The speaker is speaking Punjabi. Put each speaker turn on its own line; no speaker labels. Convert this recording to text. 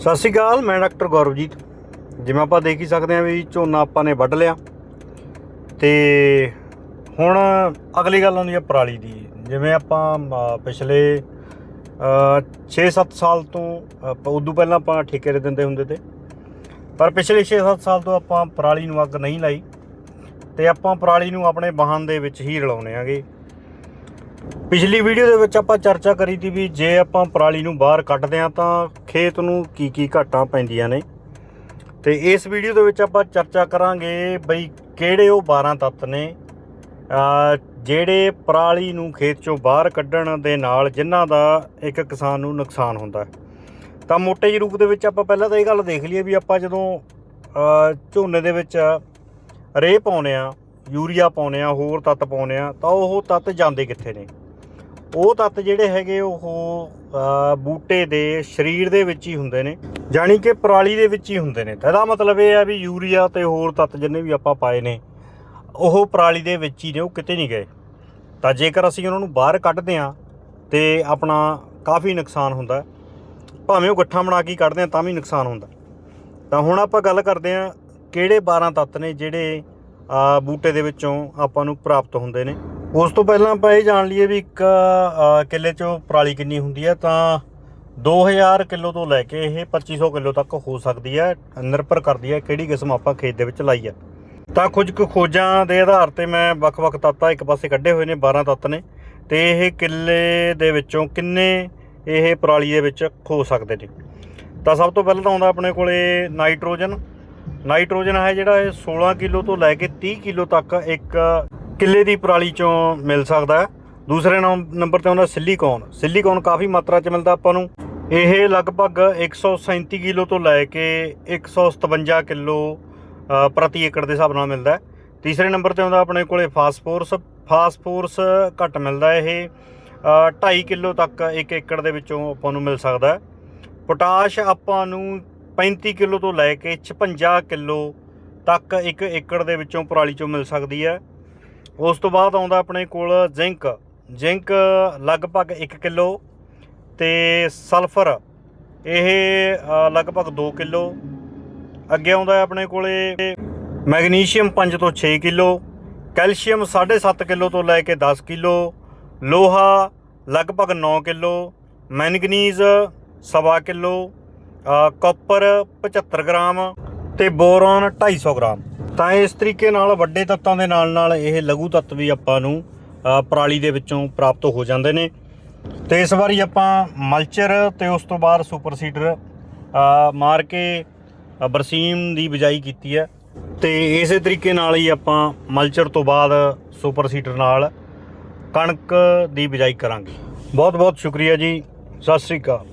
ਸਤਿ ਸ਼੍ਰੀ ਅਕਾਲ, ਮੈਂ ਡਾਕਟਰ ਗੌਰਵਜੀਤ। ਜਿਵੇਂ ਆਪਾਂ ਦੇਖ ਹੀ ਸਕਦੇ ਹਾਂ ਵੀ ਝੋਨਾ ਆਪਾਂ ਨੇ ਵੱਢ ਲਿਆ। ਤੇ ਹੁਣ ਅਗਲੀ ਗੱਲ ਆਉਂਦੀ ਹੈ ਪਰਾਲੀ ਦੀ। ਜਿਵੇਂ ਆਪਾਂ ਪਿਛਲੇ 6-7 ਸਾਲ ਤੋਂ ਉਦੋਂ ਪਹਿਲਾਂ ਆਪਾਂ ਠੇਕੇ ਦੇ ਦਿੰਦੇ ਹੁੰਦੇ ਤੇ। ਪਰ ਪਿਛਲੇ 6-7 ਸਾਲ ਤੋਂ ਆਪਾਂ ਪਰਾਲੀ ਨੂੰ ਅੱਗ ਨਹੀਂ ਲਾਈ। ਤੇ ਆਪਾਂ ਪਰਾਲੀ ਨੂੰ ਆਪਣੇ ਵਾਹਨ ਦੇ ਵਿੱਚ ਹੀ ਰਲਾਉਨੇ ਆਗੇ। ਪਿਛਲੀ ਵੀਡੀਓ ਦੇ ਵਿੱਚ ਆਪਾਂ ਚਰਚਾ ਕਰੀ ਸੀ ਵੀ ਜੇ ਆਪਾਂ ਪਰਾਲੀ ਨੂੰ ਬਾਹਰ ਕੱਢਦੇ ਆ ਤਾਂ ਖੇਤ ਨੂੰ ਕੀ ਕੀ ਘਾਟਾਂ ਪੈਂਦੀਆਂ ਨੇ। ਤੇ ਇਸ ਵੀਡੀਓ ਦੇ ਵਿੱਚ ਆਪਾਂ ਚਰਚਾ ਕਰਾਂਗੇ ਬਈ ਕਿਹੜੇ ਉਹ 12 ਤੱਤ ਨੇ ਜਿਹੜੇ ਪਰਾਲੀ ਨੂੰ ਖੇਤ ਚੋਂ ਬਾਹਰ ਕੱਢਣ ਦੇ ਨਾਲ ਜਿਨ੍ਹਾਂ ਦਾ ਇੱਕ ਕਿਸਾਨ ਨੂੰ ਨੁਕਸਾਨ ਹੁੰਦਾ। ਤਾਂ ਮੋਟੇ ਜਿਹੇ ਰੂਪ ਦੇ ਵਿੱਚ ਆਪਾਂ ਪਹਿਲਾਂ ਤਾਂ ਇਹ ਗੱਲ ਦੇਖ ਲਈਏ ਵੀ ਆਪਾਂ ਜਦੋਂ ਝੋਨੇ ਦੇ ਵਿੱਚ ਰੇਹ ਪਾਉਨੇ ਆ ਯੂਰੀਆ ਪਾਉਨੇ ਆ, ਹੋਰ ਤੱਤ ਪਾਉਨੇ ਆ, ਤਾਂ ਉਹ ਤੱਤ ਜਾਂਦੇ ਕਿੱਥੇ ਨੇ? ਉਹ ਤੱਤ ਜਿਹੜੇ ਹੈਗੇ ਉਹ ਬੂਟੇ ਦੇ ਸਰੀਰ ਦੇ ਵਿੱਚ ਹੀ ਹੁੰਦੇ ਨੇ, ਜਾਣੀ ਕਿ ਪਰਾਲੀ ਦੇ ਵਿੱਚ ਹੀ ਹੁੰਦੇ ਨੇ। ਤਾਂ ਇਹਦਾ ਮਤਲਬ ਇਹ ਆ ਵੀ ਯੂਰੀਆ ਤੇ ਹੋਰ ਤੱਤ ਜਿੰਨੇ ਵੀ ਆਪਾਂ ਪਾਏ ਨੇ, ਉਹ ਪਰਾਲੀ ਦੇ ਵਿੱਚ ਹੀ ਨੇ, ਉਹ ਕਿਤੇ ਨਹੀਂ ਗਏ। ਤਾਂ ਜੇਕਰ ਅਸੀਂ ਉਹਨਾਂ ਨੂੰ ਬਾਹਰ ਕੱਢਦੇ ਆ ਤੇ ਆਪਣਾ ਕਾਫੀ ਨੁਕਸਾਨ ਹੁੰਦਾ ਭਾਵੇਂ ਉਹ ਗੱਠਾਂ ਬਣਾ ਕੇ ਕੱਢਦੇ ਆ, ਤਾਂ ਵੀ ਨੁਕਸਾਨ ਹੁੰਦਾ ਤਾਂ ਹੁਣ ਆਪਾਂ ਗੱਲ ਕਰਦੇ ਆ ਕਿਹੜੇ 12 ਤੱਤ ਨੇ ਜਿਹੜੇ ਬੂਟੇ ਦੇ ਵਿੱਚੋਂ ਆਪਾਂ ਨੂੰ ਪ੍ਰਾਪਤ ਹੁੰਦੇ ਨੇ। ਉਸ ਤੋਂ ਪਹਿਲਾਂ ਆਪਾਂ ਇਹ ਜਾਣ ਲਈਏ ਵੀ ਇੱਕ ਕਿੱਲੇ ਚੋਂ ਪਰਾਲੀ ਕਿੰਨੀ ਹੁੰਦੀ ਹੈ ਤਾਂ 2000 ਕਿਲੋ ਤੋਂ ਲੈ ਕੇ ਇਹ 2500 ਕਿਲੋ ਤੱਕ ਹੋ ਸਕਦੀ ਹੈ ਨਿਰਭਰ ਕਰਦੀ ਹੈ ਕਿਹੜੀ ਕਿਸਮ ਆਪਾਂ ਖੇਤ ਦੇ ਵਿੱਚ ਲਾਈ ਹੈ ਤਾਂ ਕੁਝ ਕੁ ਖੋਜਾਂ ਦੇ ਆਧਾਰ ਤੇ ਮੈਂ ਵੱਖ-ਵੱਖ ਤੱਤਾਂ ਇੱਕ ਪਾਸੇ ਕੱਢੇ ਹੋਏ ਨੇ 12 ਤੱਤ ਨੇ, ਤੇ ਇਹ ਕਿੱਲੇ ਦੇ ਵਿੱਚੋਂ ਕਿੰਨੇ ਇਹ ਪਰਾਲੀ ਦੇ ਵਿੱਚ ਖੋ ਸਕਦੇ ਨੇ। ਤਾਂ ਸਭ ਤੋਂ ਪਹਿਲਾਂ ਤਾਂ ਆਉਂਦਾ ਆਪਣੇ ਕੋਲੇ ਨਾਈਟ੍ਰੋਜਨ ਨਾਈਟ੍ਰੋਜਨ ਹੈ ਜਿਹੜਾ ਇਹ 16 ਕਿਲੋ ਤੋਂ ਲੈ ਕੇ 30 ਕਿਲੋ ਤੱਕ ਇੱਕ ਕਿੱਲੇ ਦੀ ਪਰਾਲੀ ਚੋਂ ਮਿਲ ਸਕਦਾ ਹੈ। ਦੂਸਰੇ ਨੰਬ- ਨੰਬਰ ਤੇ ਆਉਂਦਾ ਸਿਲੀਕੌਨ। ਸਿਲੀਕੌਨ ਕਾਫੀ ਮਾਤਰਾ 'ਚ ਮਿਲਦਾ ਆਪਾਂ ਨੂੰ। ਇਹ ਲਗਭਗ 137 ਕਿਲੋ ਤੋਂ ਲੈ ਕੇ 157 ਕਿਲੋ ਅ, ਪ੍ਰਤੀ ਏਕੜ ਦੇ ਹਿਸਾਬ ਨਾਲ ਮਿਲਦਾ ਹੈ। ਤੀਸਰੇ ਨੰਬਰ ਤੇ ਆਉਂਦਾ ਆਪਣੇ ਕੋਲੇ ਫਾਸਫੋਰਸ। ਫਾਸਫੋਰਸ ਘੱਟ ਮਿਲਦਾ ਇਹ 2.5 ਕਿਲੋ ਤੱਕ ਇੱਕ ਏਕੜ ਦੇ ਵਿੱਚੋਂ ਆਪਾਂ ਨੂੰ ਮਿਲ ਸਕਦਾ ਪੋਟਾਸ਼ ਆਪਾਂ ਨੂੰ 35 ਕਿਲੋ ਤੋਂ ਲੈ ਕੇ 56 ਕਿਲੋ ਤੱਕ ਇੱਕ ਏਕੜ ਦੇ ਵਿੱਚੋਂ ਪਰਾਲੀ ਚੋਂ ਮਿਲ ਸਕਦੀ ਹੈ। ਉਸ ਤੋਂ ਬਾਅਦ ਆਉਂਦਾ ਆਪਣੇ ਕੋਲ ਜ਼ਿੰਕ। ਜ਼ਿੰਕ ਲਗਭਗ 1 ਕਿਲੋ ਤੇ ਸਲਫਰ। ਇਹ ਲਗਭਗ 2 ਕਿਲੋ। ਅੱਗੇ ਆਉਂਦਾ ਹੈ ਆਪਣੇ ਕੋਲੇ ਮੈਗਨੀਸ਼ੀਅਮ 5 ਤੋਂ 6 ਕਿਲੋ, ਕੈਲਸ਼ੀਅਮ 7.5 ਕਿਲੋ ਤੋਂ ਲੈ ਕੇ 10 ਕਿਲੋ, ਲੋਹਾ ਲਗਭਗ 9 ਕਿਲੋ, ਮੈਂਗਨੀਜ਼ ਸਵਾ ਕਿਲੋ ਕਾਪਰ 75 ਗ੍ਰਾਮ ਤੇ ਬੋਰੋਨ 250 ਗ੍ਰਾਮ। ਤਾਂ ਇਸ ਤਰੀਕੇ ਨਾਲ ਵੱਡੇ ਤੱਤਾਂ ਦੇ ਨਾਲ ਨਾਲ ਇਹ ਲਘੂ ਤੱਤ ਵੀ ਆਪਾਂ ਨੂੰ ਪਰਾਲੀ ਦੇ ਵਿੱਚੋਂ ਪ੍ਰਾਪਤ ਹੋ ਜਾਂਦੇ ਨੇ। ਤੇ ਇਸ ਵਾਰੀ ਆਪਾਂ ਮਲਚਰ ਤੇ ਉਸ ਤੋਂ ਬਾਅਦ ਸੁਪਰ ਸੀਡਰ ਮਾਰ ਕੇ ਬਰਸੀਮ ਦੀ ਬਿਜਾਈ ਕੀਤੀ ਹੈ। ਤੇ ਇਸੇ ਤਰੀਕੇ ਨਾਲ ਹੀ ਆਪਾਂ ਮਲਚਰ ਤੋਂ ਬਾਅਦ ਸੁਪਰ ਸੀਡਰ ਨਾਲ ਕਣਕ ਦੀ ਬਿਜਾਈ ਕਰਾਂਗੇ। ਬਹੁਤ ਬਹੁਤ ਸ਼ੁਕਰੀਆ ਜੀ। ਸਤਿ ਸ੍ਰੀ ਅਕਾਲ।